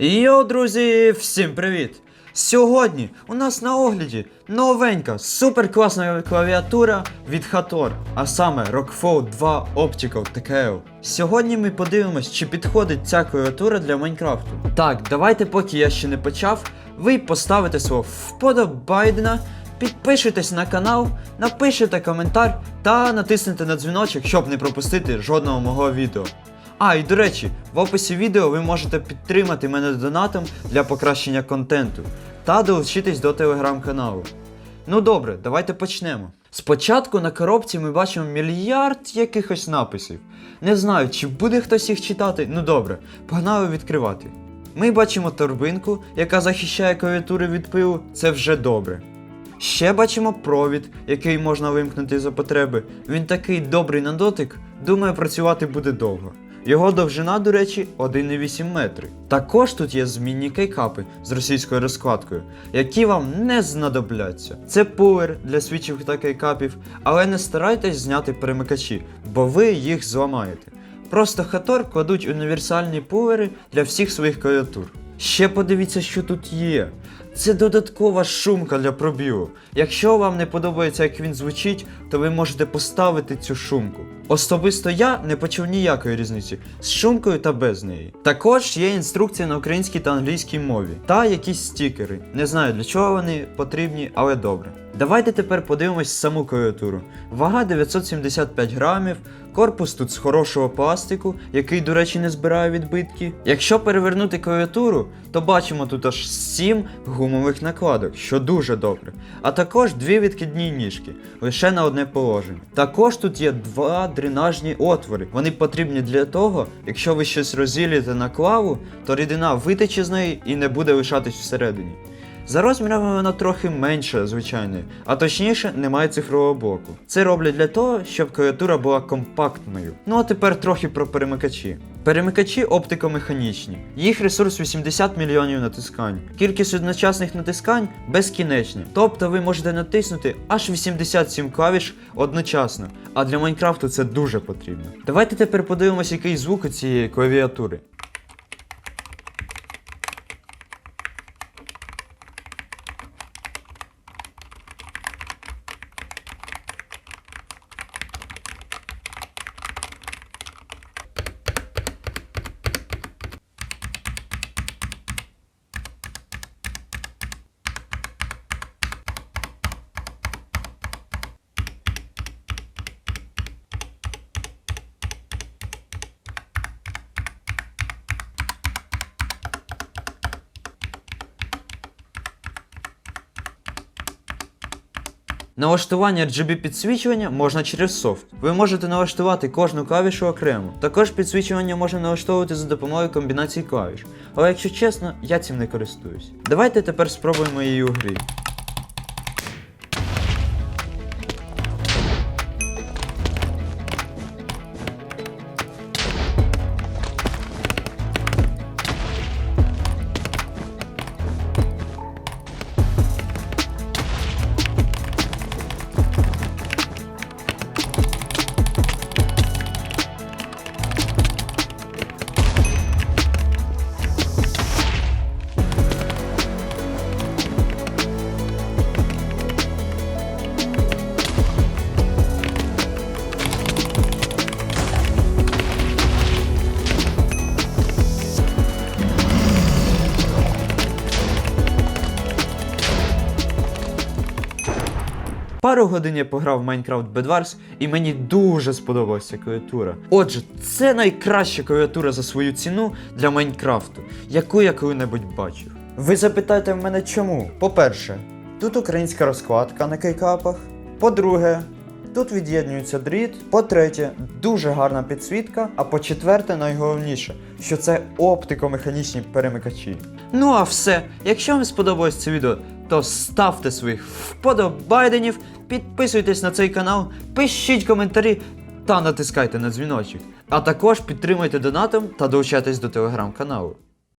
Йоу, друзі, всім привіт! Сьогодні у нас на огляді новенька суперкласна клавіатура від Hator, а саме Rockfall 2 Optical TKL. Сьогодні ми подивимось, чи підходить ця клавіатура для Майнкрафту. Так, давайте, поки я ще не почав, ви поставите свого вподобайдена, підпишитесь на канал, напишете коментар та натиснете на дзвіночок, щоб не пропустити жодного мого відео. А, і до речі, в описі відео ви можете підтримати мене донатом для покращення контенту та долучитись до телеграм-каналу. Ну добре, давайте почнемо. Спочатку на коробці ми бачимо мільярд якихось написів. Не знаю, чи буде хтось їх читати. Ну добре, погнали відкривати. Ми бачимо торбинку, яка захищає клавіатури від пилу, це вже добре. Ще бачимо провід, який можна вимкнути за потреби. Він такий добрий на дотик, думаю, працювати буде довго. Його довжина, до речі, 1,8 метри. Також тут є змінні кейкапи з російською розкладкою, які вам не знадобляться. Це пулер для свічів та кейкапів, але не старайтесь зняти перемикачі, бо ви їх зламаєте. Просто Хатор кладуть універсальні пулери для всіх своїх клавіатур. Ще подивіться, що тут є. Це додаткова шумка для пробілу. Якщо вам не подобається, як він звучить, то ви можете поставити цю шумку. Особисто я не почув ніякої різниці з шумкою та без неї. Також є інструкція на українській та англійській мові, та якісь стікери. Не знаю для чого вони потрібні, але добре. Давайте тепер подивимось саму клавіатуру. Вага 975 грамів, корпус тут з хорошого пластику, який, до речі, не збирає відбитки. Якщо перевернути клавіатуру, то бачимо тут аж 7 гумових накладок, що дуже добре. А також дві відкидні ніжки, лише на одне положення. Також тут є два дренажні отвори. Вони потрібні для того, якщо ви щось розділите на клаву, то рідина витече з неї і не буде лишатись всередині. За розмірами вона трохи менша звичайної, а точніше немає цифрового блоку. Це роблять для того, щоб клавіатура була компактною. Ну а тепер трохи про перемикачі. Перемикачі оптикомеханічні. Їх ресурс 80 мільйонів натискань. Кількість одночасних натискань безкінечна. Тобто ви можете натиснути аж 87 клавіш одночасно. А для Майнкрафту це дуже потрібно. Давайте тепер подивимося, який звук у цієї клавіатури. Налаштування RGB підсвічування можна через софт. Ви можете налаштувати кожну клавішу окремо. Також підсвічування можна налаштовувати за допомогою комбінацій клавіш. Але якщо чесно, я цим не користуюсь. Давайте тепер спробуємо її у грі. Пару годин я пограв в Minecraft Bedwars і мені дуже сподобалася клавіатура. Отже, це найкраща клавіатура за свою ціну для Майнкрафту, яку я коли-небудь бачив. Ви запитаєте в мене чому? По-перше, тут українська розкладка на кейкапах. По-друге, тут від'єднується дріт. По-третє, дуже гарна підсвітка. А по-четверте, найголовніше, що це оптикомеханічні перемикачі. Ну а все, якщо вам сподобалось це відео, то ставте своїх вподобайденів, підписуйтесь на цей канал, пишіть коментарі та натискайте на дзвіночок. А також підтримуйте донатом та долучайтесь до телеграм-каналу.